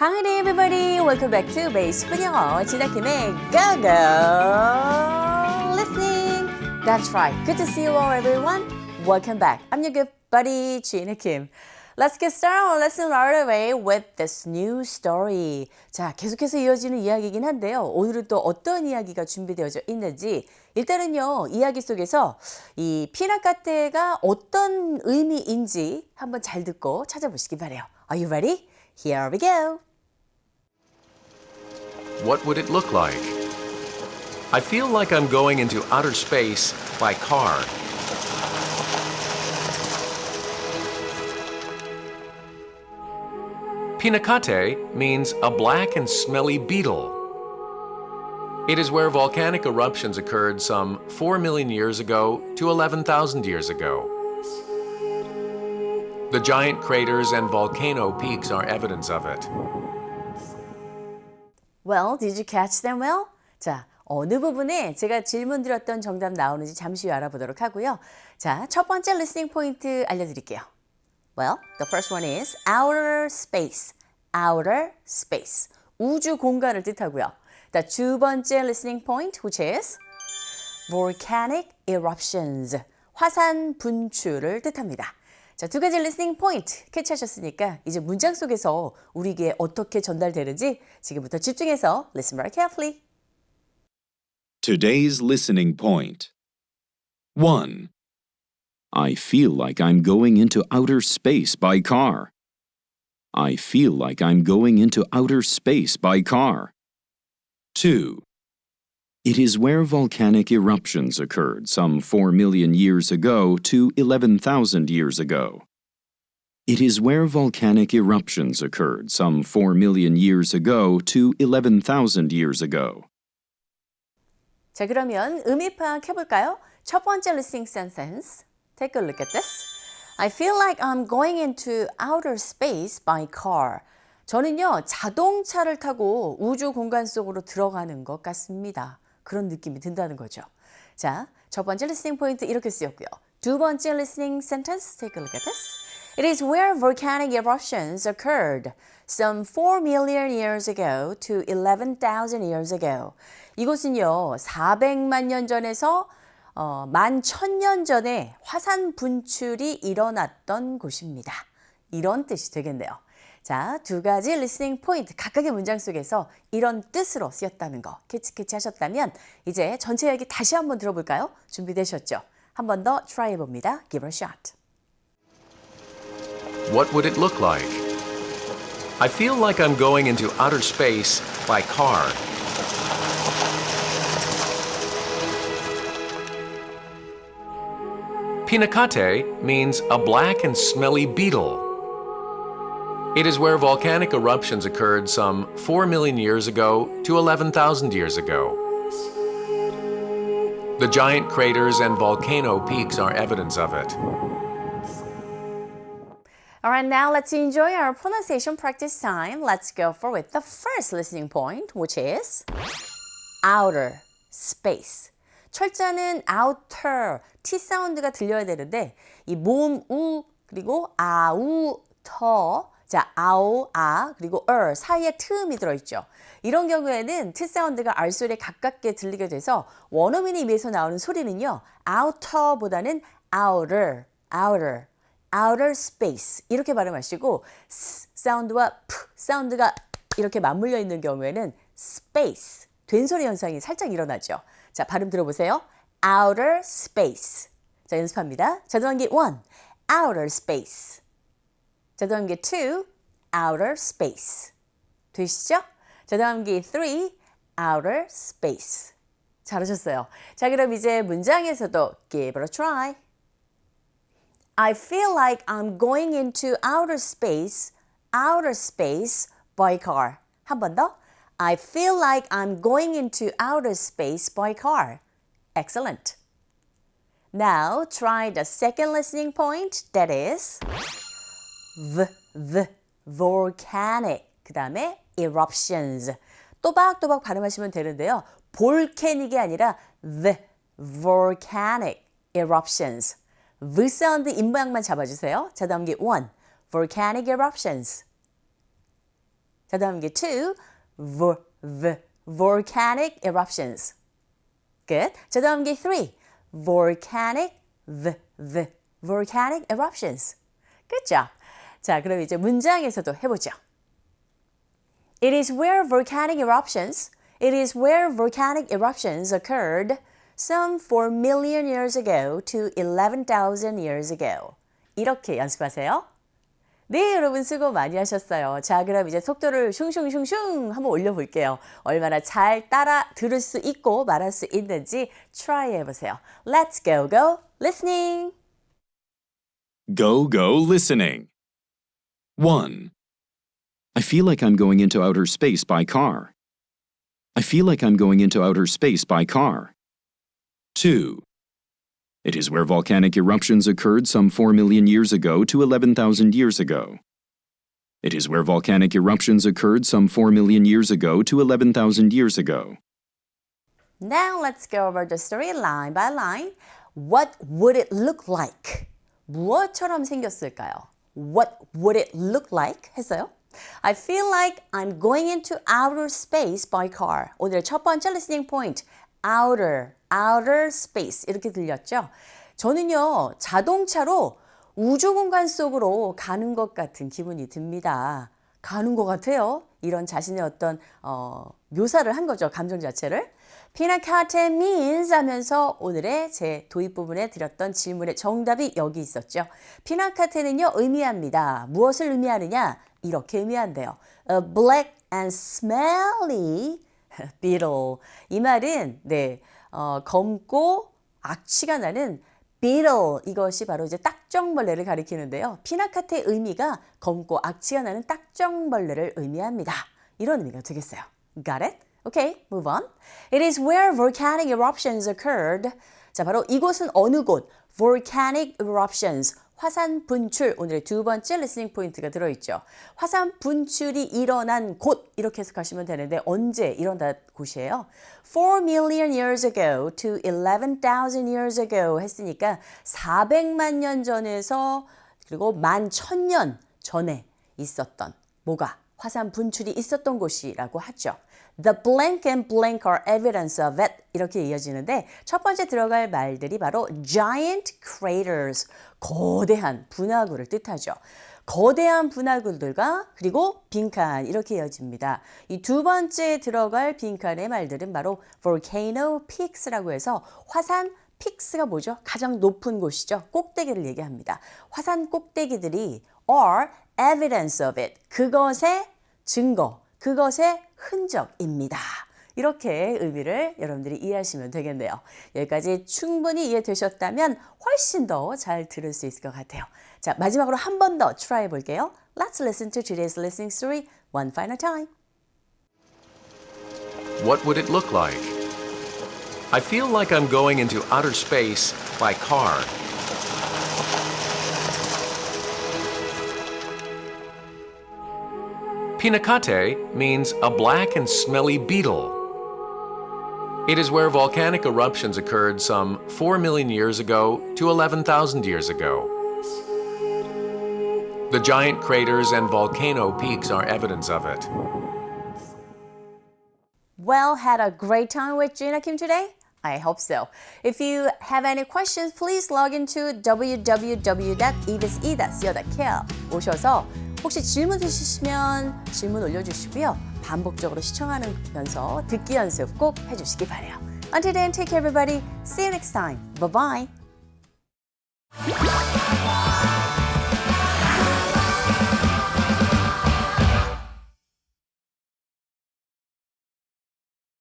Hi there, everybody. Welcome back to 베이스푼 영어 진학김의 Go Go Listening. That's right. Good to see you all, everyone. Welcome back. I'm your good buddy Gina Kim. Let's get started on lesson right away with this new story. 자, 계속해서 이어지는 이야기이긴 한데요. 오늘은 또 어떤 이야기가 준비되어져 있는지 일단은요, 이야기 속에서 이 피나카테가 어떤 의미인지 한번 잘 듣고 찾아보시기 바래요. Are you ready? Here we go. What would it look like? I feel like I'm going into outer space by car. Pinacate means a black and smelly beetle. It is where volcanic eruptions occurred some 4 million years ago to 11,000 years ago. The giant craters and volcano peaks are evidence of it. Well, did you catch them well? 자, 어느 부분에 제가 질문 드렸던 정답 나오는지 잠시 후 알아보도록 하고요. 자, 첫 번째 listening 포인트 알려드릴게요. Well, the first one is outer space. outer space. 우주 공간을 뜻하고요. 자, 두 번째 listening point, which is volcanic eruptions. 화산 분출을 뜻합니다. 자, 두 가지 listening point 캐치하셨으니까 이제 문장 속에서 우리에게 어떻게 전달되는지 지금부터 집중해서 listen very carefully. Today's listening point. 1. I feel like I'm going into outer space by car. I feel like I'm going into outer space by car. 2. It is where volcanic eruptions occurred some 4 million years ago to 11,000 years ago. It is where volcanic eruptions occurred some 4 million years ago to 11,000 years ago. 자, 그러면 의미 파악해 볼까요? 첫 번째 listening sentence. Take a look at this. I feel like I'm going into outer space by car. 저는요, 자동차를 타고 우주 공간 속으로 들어가는 것 같습니다. 그런 느낌이 든다는 거죠. 자, 첫 번째 listening 포인트 이렇게 쓰였고요. 두 번째 listening sentence, take a look at this. It is where volcanic eruptions occurred some 4 million years ago to 11,000 years ago. 이곳은요, 400만 년 전에서 어, 만 천년 전에 화산 분출이 일어났던 곳입니다. 이런 뜻이 되겠네요. 자, 두 가지 listening 포인트 각각의 문장 속에서 이런 뜻으로 쓰였다는 거 캐치캐치 하셨다면 이제 전체 이야기 다시 한번 들어볼까요? 준비되셨죠? 한 번 더 try 해봅니다. Give a shot. What would it look like? I feel like I'm going into outer space by car. Pinacate means a black and smelly beetle. It is where volcanic eruptions occurred some 4 million years ago to 11,000 years ago. The giant craters and volcano peaks are evidence of it. All right, now let's enjoy our pronunciation practice time. Let's go for with the first listening point, which is outer space. 철자는 outer, T 사운드가 들려야 되는데 이 모음 우 그리고 아우 터 자, 아오, 아, 그리고 을 사이에 트음이 들어있죠. 이런 경우에는 트 사운드가 알 소리에 가깝게 들리게 돼서 원어민의 입에서 나오는 소리는요. outer보다는 outer, outer, outer space 이렇게 발음하시고 스 사운드와 프 사운드가 이렇게 맞물려 있는 경우에는 space, 된소리 현상이 살짝 일어나죠. 자, 발음 들어보세요. outer space. 자, 연습합니다. 자동한기 1, outer space. 자동함기 2, outer space. 되시죠? 자동함기 3, outer space. 잘하셨어요. 자, 그럼 이제 문장에서도 give it a try. I feel like I'm going into outer space, outer space by car. 한 번 더. I feel like I'm going into outer space by car. Excellent. Now try the second listening point that is v, v, volcanic. 그 다음에 eruptions. 또박또박 발음하시면 되는데요. 볼케닉이 아니라 the volcanic eruptions. V 사운드 입모양만 잡아주세요. 자, 다음 게 one. volcanic eruptions. 자, 다음 게 two, vo, v, volcanic eruptions. 끝. 자, 다음 게 three, volcanic, v, v, volcanic eruptions. Job. 자, 그럼 이제 문장에서도 해보죠. It is where volcanic eruptions, it is where volcanic eruptions occurred some 4 million years ago to 11,000 years ago. 이렇게 연습하세요. 네, 여러분 수고 많이 하셨어요. 자, 그럼 이제 속도를 슝슝슝슝 한번 올려볼게요. 얼마나 잘 따라 들을 수 있고 말할 수 있는지 try 해보세요. Let's go, go, listening. Go, go, listening. 1. I feel like I'm going into outer space by car. I feel like I'm going into outer space by car. 2. It is where volcanic eruptions occurred some 4 million years ago to 11,000 years ago. It is where volcanic eruptions occurred some 4 million years ago to 11,000 years ago. Now let's go over the story line by line. What would it look like? 무엇처럼 생겼을까요? What would it look like? 했어요. I feel like I'm going into outer space by car. 오늘 첫 번째 listening point. outer, outer space 이렇게 들렸죠? 저는요, 자동차로 우주 공간 속으로 가는 것 같은 기분이 듭니다. 가는 것 같아요. 이런 자신의 어떤 어, 묘사를 한 거죠. 감정 자체를. 피나카테 means 하면서 오늘의 제 도입 부분에 드렸던 질문의 정답이 여기 있었죠. 피나카테는요, 의미합니다. 무엇을 의미하느냐? 이렇게 의미한대요. A black and smelly beetle. 이 말은, 네, 어, 검고 악취가 나는 beetle 이것이 바로 이제 딱정벌레를 가리키는데요. 피나카테의 의미가 검고 악취가 나는 딱정벌레를 의미합니다. 이런 의미가 되겠어요. Got it? Okay, move on. It is where volcanic eruptions occurred. 자, 바로 이곳은 어느 곳? volcanic eruptions. 화산 분출. 오늘의 두 번째 리스닝 포인트가 들어있죠. 화산 분출이 일어난 곳. 이렇게 해석하시면 되는데 언제 일어난 곳이에요? 4 million years ago to 11,000 years ago 했으니까 400만 년 전에서 그리고 만 천년 전에 있었던 뭐가 화산 분출이 있었던 곳이라고 하죠. The blank and blank are evidence of it. 이렇게 이어지는데 첫 번째 들어갈 말들이 바로 giant craters, 거대한 분화구를 뜻하죠. 거대한 분화구들과 그리고 빈칸 이렇게 이어집니다. 이 두 번째 들어갈 빈칸의 말들은 바로 volcano peaks라고 해서 화산 픽스가 뭐죠? 가장 높은 곳이죠. 꼭대기를 얘기합니다. 화산 꼭대기들이 are evidence of it. 그것의 증거, 그것의 흔적입니다. 이렇게 의미를 여러분들이 이해하시면 되겠네요. 여기까지 충분히 이해되셨다면 훨씬 더 잘 들을 수 있을 것 같아요. 자, 마지막으로 한 번 더 try 해볼게요. Let's listen to today's listening story one final time. What would it look like? I feel like I'm going into outer space by car. Pinacate means a black and smelly beetle. It is where volcanic eruptions occurred some 4 million years ago to 11,000 years ago. The giant craters and volcano peaks are evidence of it. Well, had a great time with Gina Kim today? I hope so. If you have any questions, please log into www.edaseeda.co.kr 오셔서 혹시 질문 있으시면 질문 올려주시고요. 반복적으로 시청하면서 듣기 연습 꼭 해주시기 바래요. Until then, take care, everybody. See you next time. Bye bye.